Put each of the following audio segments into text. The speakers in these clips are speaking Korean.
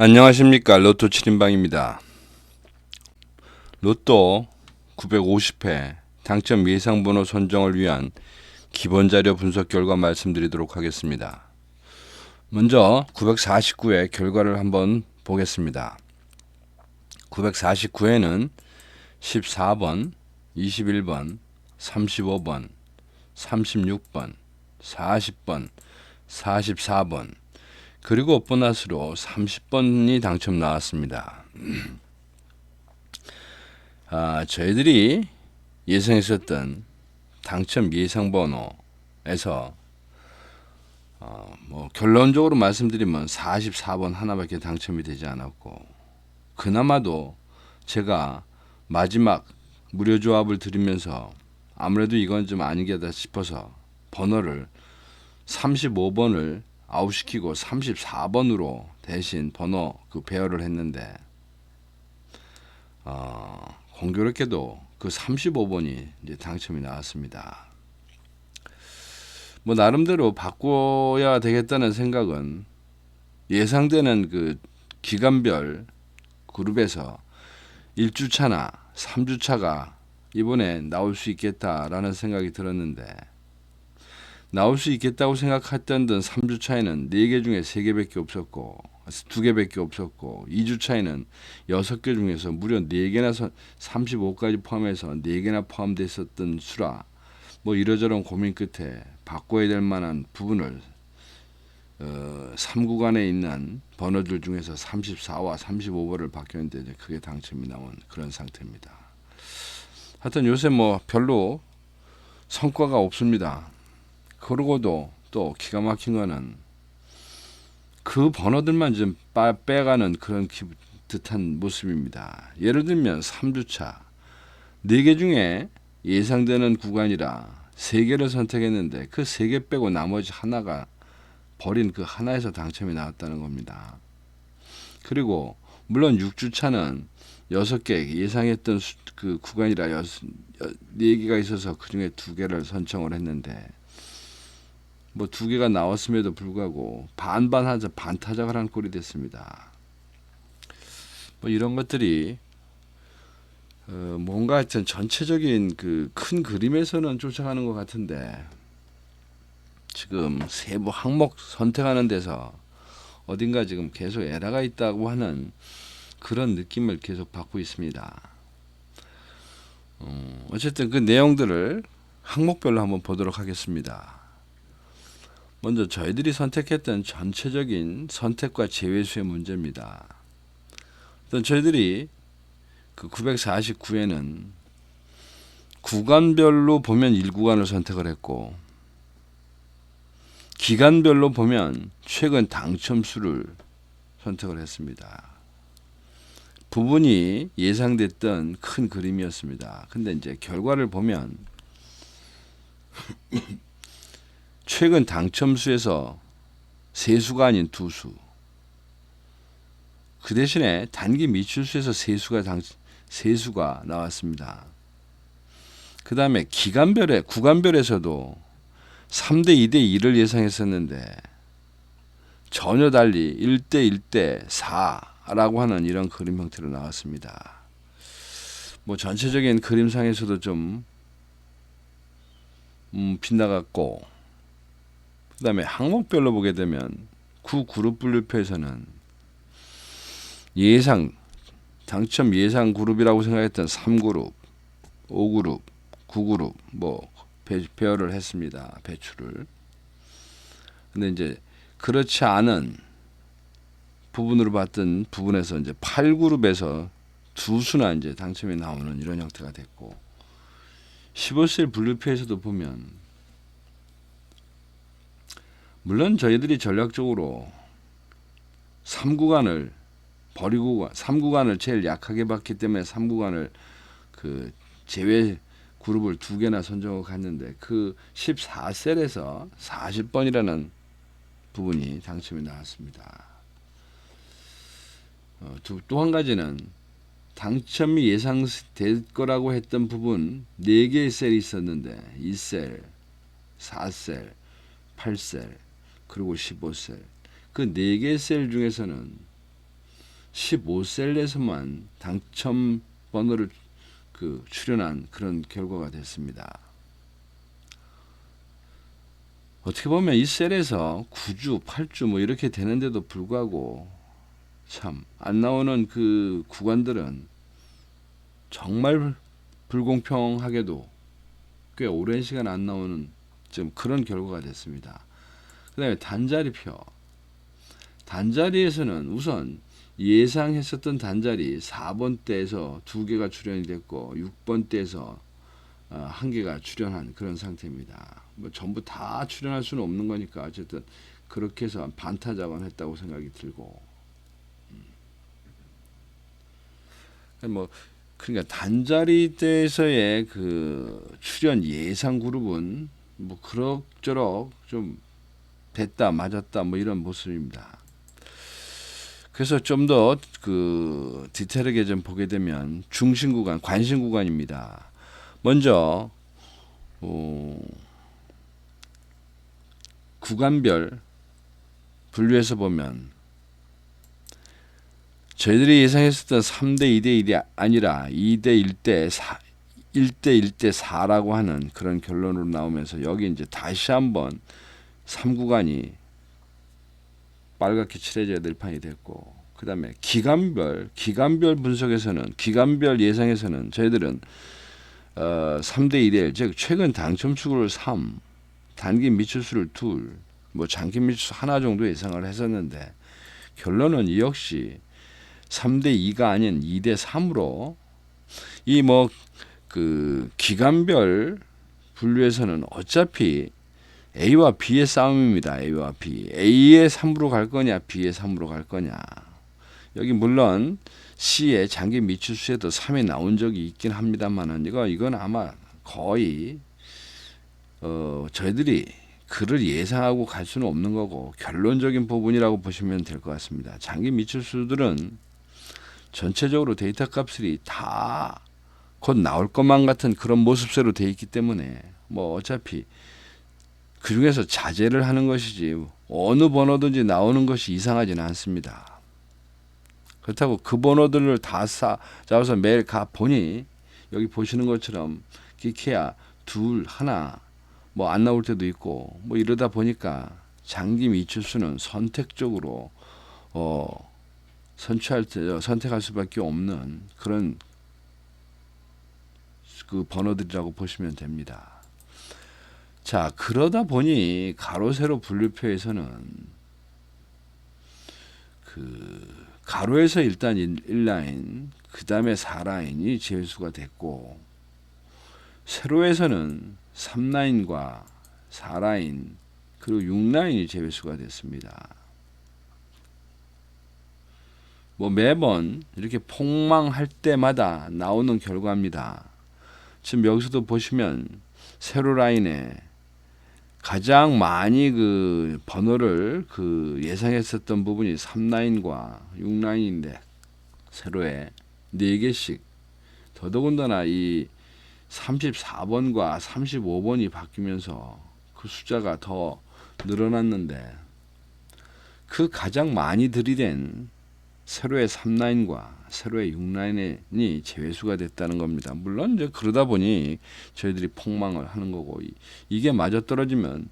안녕하십니까 로또 7인방입니다. 로또 950회 당첨 예상 번호 선정을 위한 기본 자료 분석 결과 말씀드리도록 하겠습니다. 먼저 949회 결과를 한번 보겠습니다. 949회는 14번, 21번, 35번, 36번, 40번, 44번, 그리고 보너스로 30번이 당첨 나왔습니다. 아, 저희들이 예상했었던 당첨 예상 번호에서 어, 뭐 결론적으로 말씀드리면 44번 하나밖에 당첨이 되지 않았고 그나마도 제가 마지막 무료 조합을 드리면서 아무래도 이건 좀 아니겠다 싶어서 번호를 35번을 아웃시키고 34번으로 대신 번호 그 배열을 했는데 어, 공교롭게도 그 35번이 이제 당첨이 나왔습니다. 뭐 나름대로 바꿔야 되겠다는 생각은 예상되는 그 기간별 그룹에서 1주차나 3주차가 이번에 나올 수 있겠다라는 생각이 들었는데 나올 수 있겠다고 생각했던 든 3주 차에는 4개 중에 3개밖에 없었고 2개밖에 없었고 2주 차에는 6개 중에서 무려 4개나 35까지 포함해서 4개나 포함됐었던 수라 뭐 이러저런 고민 끝에 바꿔야 될 만한 부분을 어, 3구간에 있는 번호들 중에서 34와 35번을 바뀌었는데 이제 그게 당첨이 나온 그런 상태입니다. 하여튼 요새 뭐 별로 성과가 없습니다. 그러고도 또 기가 막힌 거는 그 번호들만 좀 빼가는 그런 기, 듯한 모습입니다. 예를 들면 3주차 4개 중에 예상되는 구간이라 3개를 선택했는데 그 3개 빼고 나머지 하나가 버린 그 하나에서 당첨이 나왔다는 겁니다. 그리고 물론 6주차는 6개 예상했던 수, 그 구간이라 6, 4개가 있어서 그 중에 2개를 선정을 했는데 뭐 두 개가 나왔음에도 불구하고 반반 하자 반타작을 한 꼴이 됐습니다. 뭐 이런 것들이 어 뭔가 하여튼 전체적인 그 큰 그림에서는 쫓아가는 것 같은데 지금 세부 항목 선택하는 데서 어딘가 지금 계속 에러가 있다고 하는 그런 느낌을 계속 받고 있습니다. 어 어쨌든 그 내용들을 항목별로 한번 보도록 하겠습니다. 먼저 저희들이 선택했던 전체적인 선택과 제외수의 문제입니다. 일단 저희들이 그 949회는 구간별로 보면 1구간을 선택을 했고 기간별로 보면 최근 당첨 수를 선택을 했습니다. 부분이 예상됐던 큰 그림이었습니다. 근데 이제 결과를 보면 최근 당첨수에서 세수가 아닌 두수. 그 대신에 단기 미출수에서 세수가 당, 세수가 나왔습니다. 그 다음에 기간별에, 구간별에서도 3대 2대 2를 예상했었는데 전혀 달리 1대 1대 4라고 하는 이런 그림 형태로 나왔습니다. 뭐 전체적인 그림상에서도 좀 음, 빗나갔고 그 다음에 항목별로 보게 되면 구 그룹 분류표에서는 예상 당첨 예상 그룹이라고 생각했던 3그룹, 5그룹, 9그룹 뭐 배열을 했습니다. 배출을. 근데 이제 그렇지 않은 부분으로 봤던 부분에서 이제 8그룹에서 두 수나 이제 당첨이 나오는 이런 형태가 됐고 15셀 분류표에서도 보면 물론 저희들이 전략적으로 3구간을 버리고 3구간을 제일 약하게 봤기 때문에 3구간을 그 제외 그룹을 두 개나 선정하고 갔는데 그 14셀에서 40번이라는 부분이 당첨이 나왔습니다. 어, 또한 가지는 당첨이 예상될 거라고 했던 부분 4개의 셀이 있었는데 2셀, 4셀, 8셀 그리고 15셀. 그네개셀 중에서는 15셀에서만 당첨 번호를 그 출연한 그런 결과가 됐습니다. 어떻게 보면 이 셀에서 9주, 8주 뭐 이렇게 되는데도 불구하고 참 안 나오는 그 구간들은 정말 불공평하게도 꽤 오랜 시간 안 나오는 좀 그런 결과가 됐습니다. 그 다음에 단자리표. 단자리에서는 우선 예상했었던 단자리 4번 때에서 두 개가 출연이 됐고 6번 때에서 어, 한 개가 출연한 그런 상태입니다. 뭐 전부 다 출연할 수는 없는 거니까 어쨌든 그렇게 해서 반타 작업했다고 생각이 들고 음. 뭐 그러니까 단자리 때에서의 그 출연 예상 그룹은 뭐 그럭저럭 좀 됐다 맞았다 뭐 이런 모습입니다. 그래서 좀 더 그 디테일하게 좀 보게 되면 중심 구간, 관심 구간입니다. 먼저 어, 구간별 분류해서 보면 저희들이 예상했었던 3대 2대 1이 아니라 2대 1대 4, 1대 1대 4라고 하는 그런 결론으로 나오면서 여기 이제 다시 한번 3구간이 빨갛게 칠해져야 될 판이 됐고 그 다음에 기간별 기간별 분석에서는 기간별 예상에서는 저희들은 어, 3대 1대 1, 즉 최근 당첨 수를 3, 단기 미추수를 둘, 뭐 장기 미추수 하나 정도 예상을 했었는데 결론은 이 역시 3대 2가 아닌 2대 3으로 이 뭐 그 기간별 분류에서는 어차피 A와 B의 싸움입니다. A와 B. A의 3으로 갈 거냐, B의 3으로 갈 거냐. 여기 물론 C의 장기 미추 수에도 3이 나온 적이 있긴 합니다만은 이거 이건 아마 거의 어 저희들이 그를 예상하고 갈 수는 없는 거고 결론적인 부분이라고 보시면 될 것 같습니다. 장기 미추 수들은 전체적으로 데이터 값들이 다 곧 나올 것만 같은 그런 모습새로 돼 있기 때문에 뭐 어차피 그 중에서 자제를 하는 것이지 어느 번호든지 나오는 것이 이상하지는 않습니다. 그렇다고 그 번호들을 다 쌓, 잡아서 매일 가 보니 여기 보시는 것처럼 기케야 둘 하나 뭐 안 나올 때도 있고 뭐 이러다 보니까 장기 미추수는 선택적으로 어 선취할 때 선택할 수밖에 없는 그런 그 번호들이라고 보시면 됩니다. 자 그러다 보니 가로 세로 분류표에서는 그 가로에서 일단 1라인 그 다음에 4라인이 제수가 됐고 세로에서는 3라인과 4라인 그리고 6라인이 제외수가 됐습니다. 뭐 매번 이렇게 폭망할 때마다 나오는 결과입니다. 지금 여기서도 보시면 세로 라인에 가장 많이 그 번호를 그 예상했었던 부분이 3라인과 6라인인데 세로에 4개씩. 더더군다나 이 34번과 35번이 바뀌면서 그 숫자가 더 늘어났는데 그 가장 많이 들이댄 세로의 3라인과 세로의 6라인이 제외수가 됐다는 겁니다. 물론 이제 그러다 보니 저희들이 폭망을 하는 거고 이게 맞아 떨어지면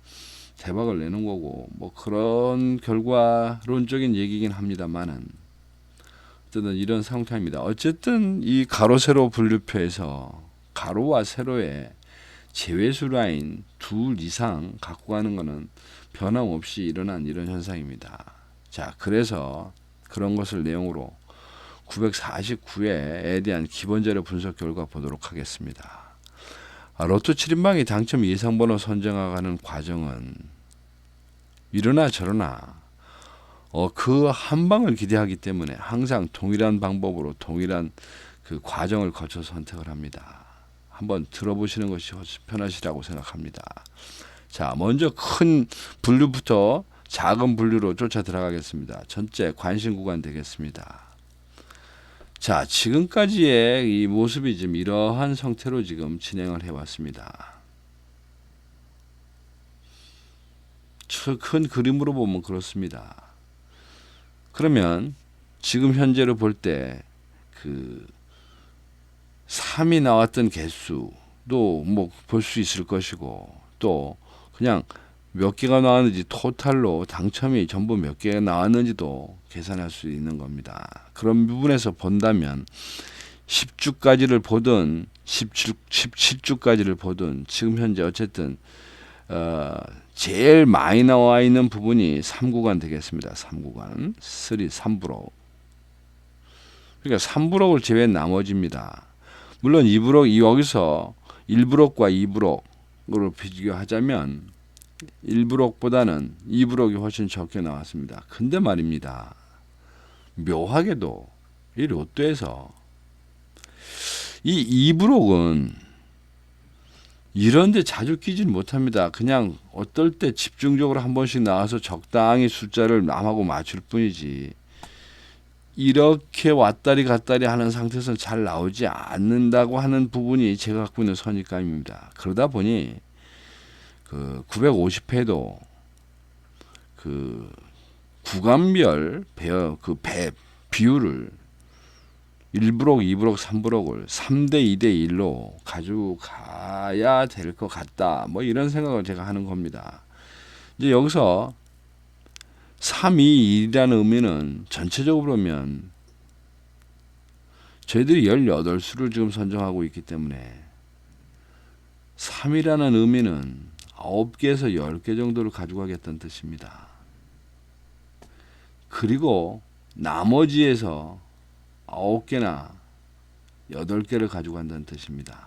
대박을 내는 거고 뭐 그런 결과론적인 얘기긴 합니다만은 어쨌든 이런 상태입니다. 어쨌든 이 가로 세로 분류표에서 가로와 세로의 제외수 라인 둘 이상 갖고 가는 것은 변함없이 일어난 이런 현상입니다. 자, 그래서 그런 것을 내용으로 949회에 대한 기본 자료 분석 결과 보도록 하겠습니다. 아, 로또 7인방이 당첨 예상번호 선정하는 과정은 이러나 저러나 어, 그 한 방을 기대하기 때문에 항상 동일한 방법으로 동일한 그 과정을 거쳐 선택을 합니다. 한번 들어보시는 것이 편하시라고 생각합니다. 자, 먼저 큰 분류부터 작은 분류로 쫓아 들어가겠습니다. 전체 관심 구간 되겠습니다. 자, 지금까지의 이 모습이 지금 이러한 형태로 지금 진행을 해왔습니다. 큰 그림으로 보면 그렇습니다. 그러면 지금 현재로 볼 때 그 3이 나왔던 개수도 뭐 볼 수 있을 것이고 또 그냥 몇 개가 나왔는지 토탈로 당첨이 전부 몇 개가 나왔는지도 계산할 수 있는 겁니다. 그런 부분에서 본다면 10주까지를 보든 17, 17주까지를 보든 지금 현재 어쨌든 어, 제일 많이 나와 있는 부분이 3구간 되겠습니다. 3구간 3, 3브록 그러니까 3브록을 제외한 나머지입니다. 물론 2브록 여기서 1브록과 2브록으로 비교하자면 1브록보다는 2브록이 훨씬 적게 나왔습니다. 근데 말입니다. 묘하게도 이 로또에서 이 2브록은 이런데 자주 끼질 못합니다. 그냥 어떨 때 집중적으로 한 번씩 나와서 적당히 숫자를 남하고 맞출 뿐이지. 이렇게 왔다리 갔다리 하는 상태에서는 잘 나오지 않는다고 하는 부분이 제가 갖고 있는 선입감입니다. 그러다 보니 그 950회도 그 구간별 배어 그 배 비율을 1브록, 2브록, 3브록을 3대 2대 1로 가지고 가야 될 것 같다. 뭐 이런 생각을 제가 하는 겁니다. 이제 여기서 3, 2, 1이라는 의미는 전체적으로 보면 저희들이 18수를 지금 선정하고 있기 때문에 3이라는 의미는 9개에서 10개 정도를 가져가겠다는 뜻입니다. 그리고 나머지에서 아홉 개나 여덟 개를 가지고 간다는 뜻입니다.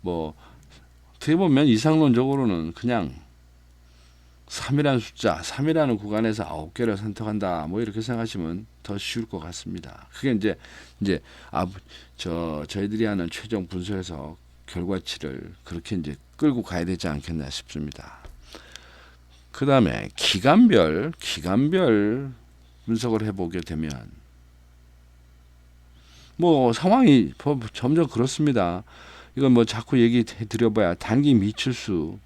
뭐 어떻게 보면 이상론적으로는 그냥 3이라는 숫자, 3이라는 구간에서 아홉 개를 선택한다. 뭐 이렇게 생각하시면 더 쉬울 것 같습니다. 그게 이제 이제 아 저 저희들이 하는 최종 분석에서 결과치를 그렇게 이제 끌고 가야 되지 않겠나 싶습니다. 그 다음에 기간별, 기간별 분석을 해 보게 되면 뭐 상황이 뭐 점점 그렇습니다. 이건 뭐 자꾸 얘기해 드려봐야 단기 미칠수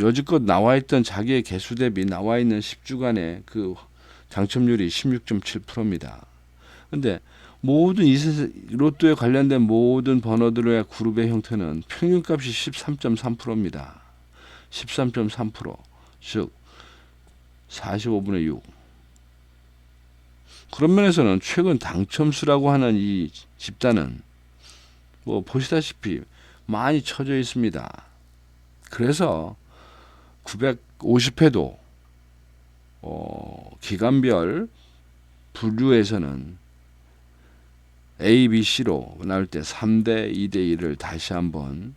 여지껏 나와 있던 자기의 개수 대비 나와 있는 10주간의 그 당첨률이 16.7%입니다. 근데 모든 이 로또에 관련된 모든 번호들의 그룹의 형태는 평균값이 13.3%입니다. 13.3%, 즉 45분의 6. 그런 면에서는 최근 당첨수라고 하는 이 집단은 뭐 보시다시피 많이 쳐져 있습니다. 그래서 950회도 어, 기간별 분류에서는 A, B, C로 나올 때 3대 2대 1을 다시 한번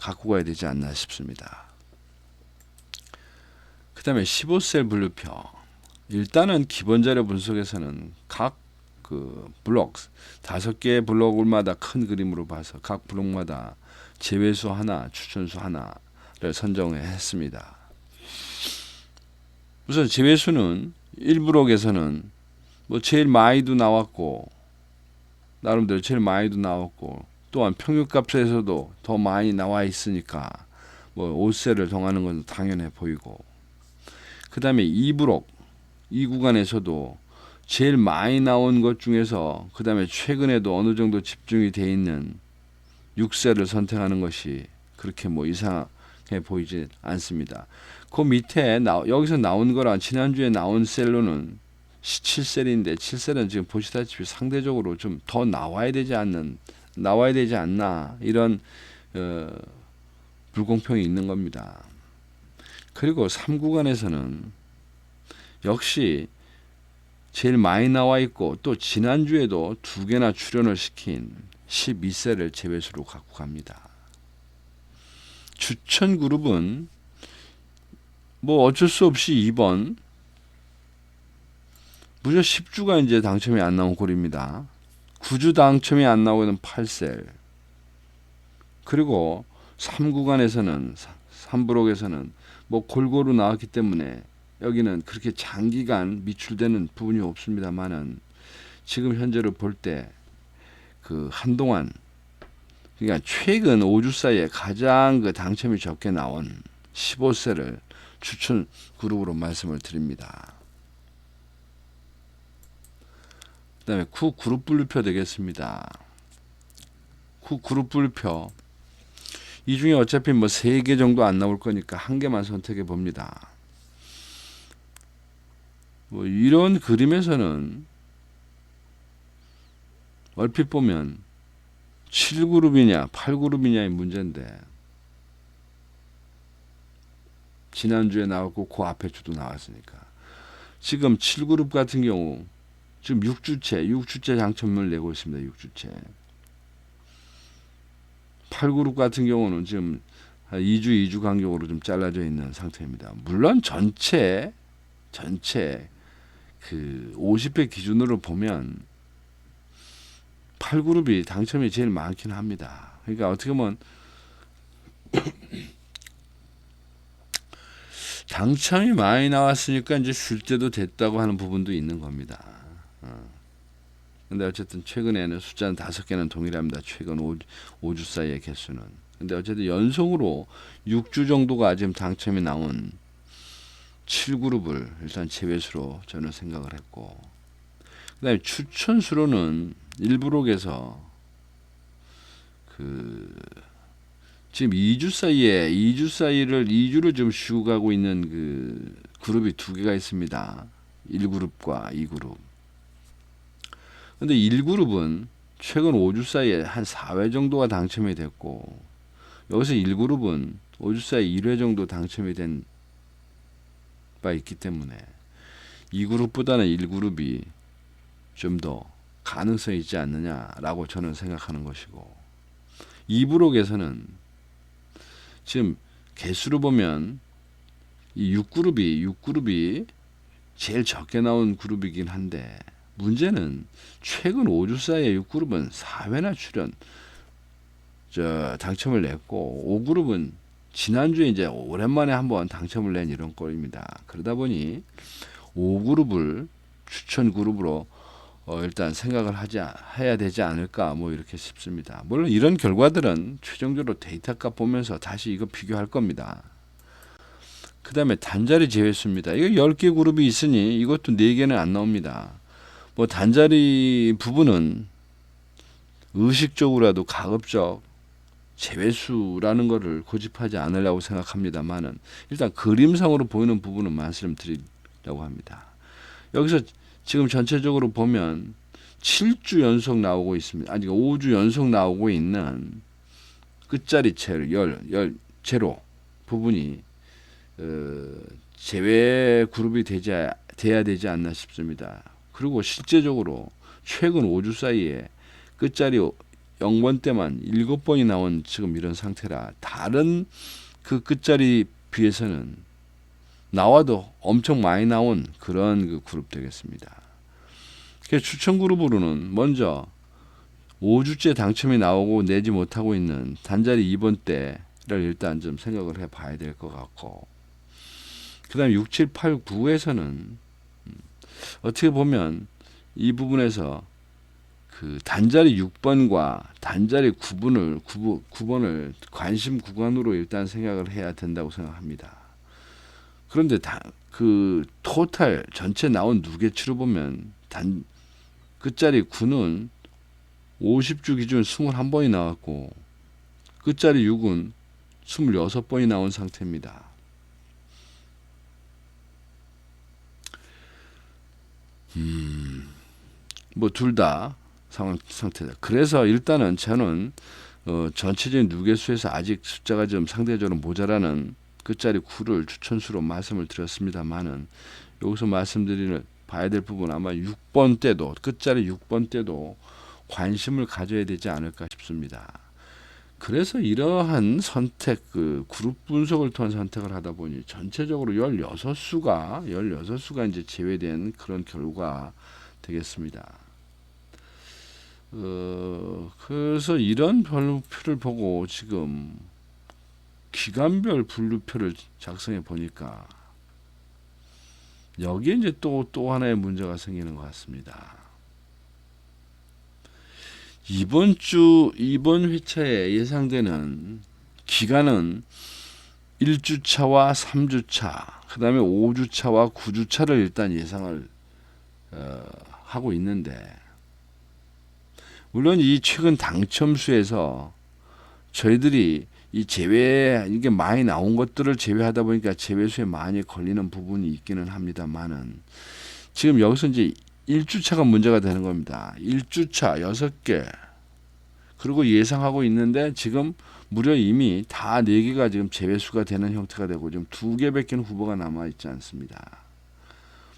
갖고 가야 되지 않나 싶습니다. 그 다음에 15셀 분류표. 일단은 기본 자료 분석에서는 각 그 블록 다섯 개의 블록마다 큰 그림으로 봐서 각 블록마다 제외수 하나, 추천수 하나를 선정해 했습니다. 우선 제외수는 1브록에서는 뭐 제일 많이도 나왔고 나름대로 제일 많이도 나왔고 또한 평균값에서도 더 많이 나와 있으니까 뭐 5세를 정하는 건 당연해 보이고 그 다음에 2브록 이 구간에서도 제일 많이 나온 것 중에서 그 다음에 최근에도 어느 정도 집중이 돼 있는 6세를 선택하는 것이 그렇게 뭐 이상해 보이지 않습니다. 그 밑에 나, 여기서 나온 거랑 지난주에 나온 셀로는 7셀인데 7셀은 지금 보시다시피 상대적으로 좀 더 나와야 되지 않는 나와야 되지 않나 이런 어, 불공평이 있는 겁니다. 그리고 3구간에서는 역시 제일 많이 나와 있고 또 지난주에도 두 개나 출연을 시킨 12세를 제외수로 갖고 갑니다. 추천 그룹은 뭐 어쩔 수 없이 2번 무려 10주가 이제 당첨이 안 나온 꼴입니다. 9주 당첨이 안 나오는 8셀 그리고 3구간에서는 3브록에서는 뭐 골고루 나왔기 때문에 여기는 그렇게 장기간 미출되는 부분이 없습니다만은 지금 현재로 볼때 그 한동안 그러니까 최근 5주 사이에 가장 그 당첨이 적게 나온 15세를 추천 그룹으로 말씀을 드립니다. 그 다음에 쿠 그룹 분류표 되겠습니다. 쿠 그룹 분류표 이 중에 어차피 뭐 세 개 정도 안 나올 거니까 한 개만 선택해 봅니다. 뭐 이런 그림에서는 얼핏 보면 7그룹이냐 8그룹이냐의 문제인데 지난주에 나왔고 그 앞에 주도 나왔으니까 지금 7그룹 같은 경우 지금 6주째 6주째 당첨을 내고 있습니다. 6주째 8그룹 같은 경우는 지금 한 2주 2주 간격으로 좀 잘라져 있는 상태입니다. 물론 전체 전체 그 50회 기준으로 보면 8그룹이 당첨이 제일 많긴 합니다. 그러니까 어떻게 보면 당첨이 많이 나왔으니까 이제 쉴 때도 됐다고 하는 부분도 있는 겁니다. 어. 근데 어쨌든 최근에는 숫자는 다섯 개는 동일합니다. 최근 5, 5주 사이의 개수는. 근데 어쨌든 연속으로 6주 정도가 지금 당첨이 나온 7그룹을 일단 제외수로 저는 생각을 했고 그 다음에 추천수로는 일부록에서 그 지금 2주 사이에 2주 사이를 2주를 좀 쉬고 가고 있는 그 그룹이 두 개가 있습니다. 1그룹과 2그룹. 근데 1그룹은 최근 5주 사이에 한 4회 정도가 당첨이 됐고 여기서 1그룹은 5주 사이에 1회 정도 당첨이 된 바 있기 때문에 2그룹보다는 1그룹이 좀 더 가능성이 있지 않느냐라고 저는 생각하는 것이고 2부록에서는 지금 개수로 보면 이 6그룹이 6그룹이 제일 적게 나온 그룹이긴 한데 문제는 최근 5주 사이에 6그룹은 4회나 출연 저 당첨을 냈고 5그룹은 지난주에 이제 오랜만에 한번 당첨을 낸 이런 꼴입니다. 그러다 보니 5그룹을 추천 그룹으로 어, 일단 생각을 하지 해야 되지 않을까 뭐 이렇게 싶습니다. 물론 이런 결과들은 최종적으로 데이터 값 보면서 다시 이거 비교할 겁니다. 그 다음에 단자리 제외수입니다. 이거 10개 그룹이 있으니 이것도 4개는 안 나옵니다. 뭐 단자리 부분은 의식적으로라도 가급적 제외수라는 것을 고집하지 않으려고 생각합니다만은 일단 그림상으로 보이는 부분은 말씀드리려고 합니다. 여기서 지금 전체적으로 보면 7주 연속 나오고 있습니다. 아니 5주 연속 나오고 있는 끝자리 채로 열, 열 제로 부분이 어, 제외 그룹이 되지 돼야 되지 않나 싶습니다. 그리고 실제적으로 최근 5주 사이에 끝자리 0번 때만 7번이 나온 지금 이런 상태라 다른 그 끝자리 비해서는 나와도 엄청 많이 나온 그런 그 그룹 되겠습니다. 추천 그룹으로는 먼저 5주째 당첨이 나오고 내지 못하고 있는 단자리 2번 때를 일단 좀 생각을 해 봐야 될 것 같고 그 다음에 6, 7, 8, 9에서는 어떻게 보면 이 부분에서 그 단자리 6번과 단자리 9번을 9, 9번을 관심 구간으로 일단 생각을 해야 된다고 생각합니다. 그런데 다, 그 토탈 전체 나온 누계치로 보면 단 끝자리 9는 50주 기준 21번이 나왔고 끝자리 6은 26번이 나온 상태입니다. 음, 뭐 둘 다 상태다. 그래서 일단은 저는 어, 전체적인 누계수에서 아직 숫자가 좀 상대적으로 모자라는 끝자리 9를 추천수로 말씀을 드렸습니다만은 여기서 말씀드리는 봐야 될 부분 아마 6번 때도 끝자리 6번 때도 관심을 가져야 되지 않을까 싶습니다. 그래서 이러한 선택 그 그룹 분석을 통한 선택을 하다 보니 전체적으로 16수가 16수가 이제 제외된 그런 결과 되겠습니다. 어, 그래서 이런 별표를 보고 지금 기간별 분류표를 작성해 보니까 여기에 이제 또, 또 하나의 문제가 생기는 것 같습니다. 이번 주, 이번 회차에 예상되는 기간은 1주차와 3주차, 그 다음에 5주차와 9주차를 일단 예상을 어, 하고 있는데 물론 이 최근 당첨 수에서 저희들이 이 제외 이게 많이 나온 것들을 제외하다 보니까 제외수에 많이 걸리는 부분이 있기는 합니다만은 지금 여기서 이제 1주차가 문제가 되는 겁니다. 1주차 6개 그리고 예상하고 있는데 지금 무려 이미 다 4개가 지금 제외수가 되는 형태가 되고 지금 2개밖에 후보가 남아 있지 않습니다.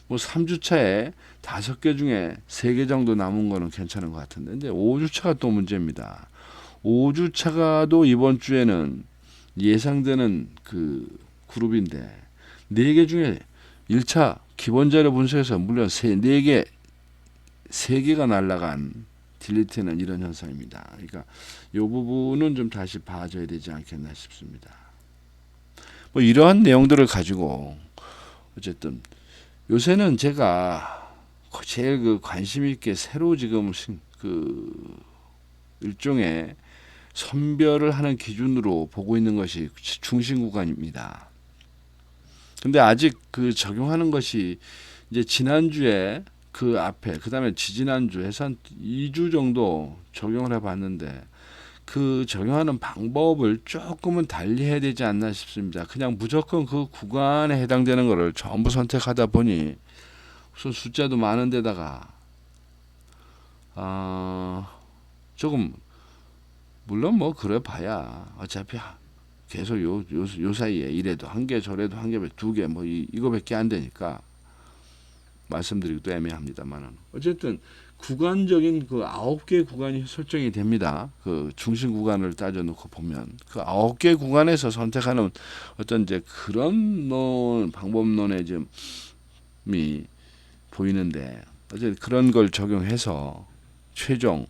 뭐 3주차에 5개 중에 3개 정도 남은 거는 괜찮은 것 같은데 이제 5주차가 또 문제입니다. 5주 차가 또 이번 주에는 예상되는 그 그룹인데 4개 중에 1차 기본 자료 분석에서 물론 4개 3개가 날라간 딜리트는 이런 현상입니다. 그러니까 이 부분은 좀 다시 봐줘야 되지 않겠나 싶습니다. 뭐 이러한 내용들을 가지고 어쨌든 요새는 제가 제일 그 관심 있게 새로 지금 신- 그 일종의 선별을 하는 기준으로 보고 있는 것이 중심 구간입니다. 근데 아직 그 적용하는 것이 이제 지난주에 그 앞에 그다음에 지지난주 해서 한 2주 정도 적용을 해 봤는데 그 적용하는 방법을 조금은 달리 해야 되지 않나 싶습니다. 그냥 무조건 그 구간에 해당되는 거를 전부 선택하다 보니 우선 숫자도 많은 데다가 아 조금 물론 뭐 그래 봐야 어차피 하- 계속 요, 요, 요 사이에 이래도 한 개 저래도 한 개 두 개 뭐 이거밖에 안 되니까 말씀드리기도 애매합니다만은 어쨌든 구간적인 그 아홉 개 구간이 설정이 됩니다. 그 중심 구간을 따져 놓고 보면 그 아홉 개 구간에서 선택하는 어떤 이제 그런 논 방법론의 점이 보이는데 어쨌든 그런 걸 적용해서 최종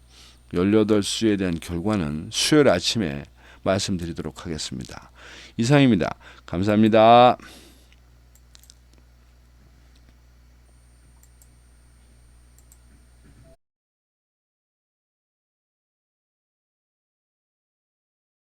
18수에 대한 결과는 수요일 아침에 말씀드리도록 하겠습니다. 이상입니다. 감사합니다.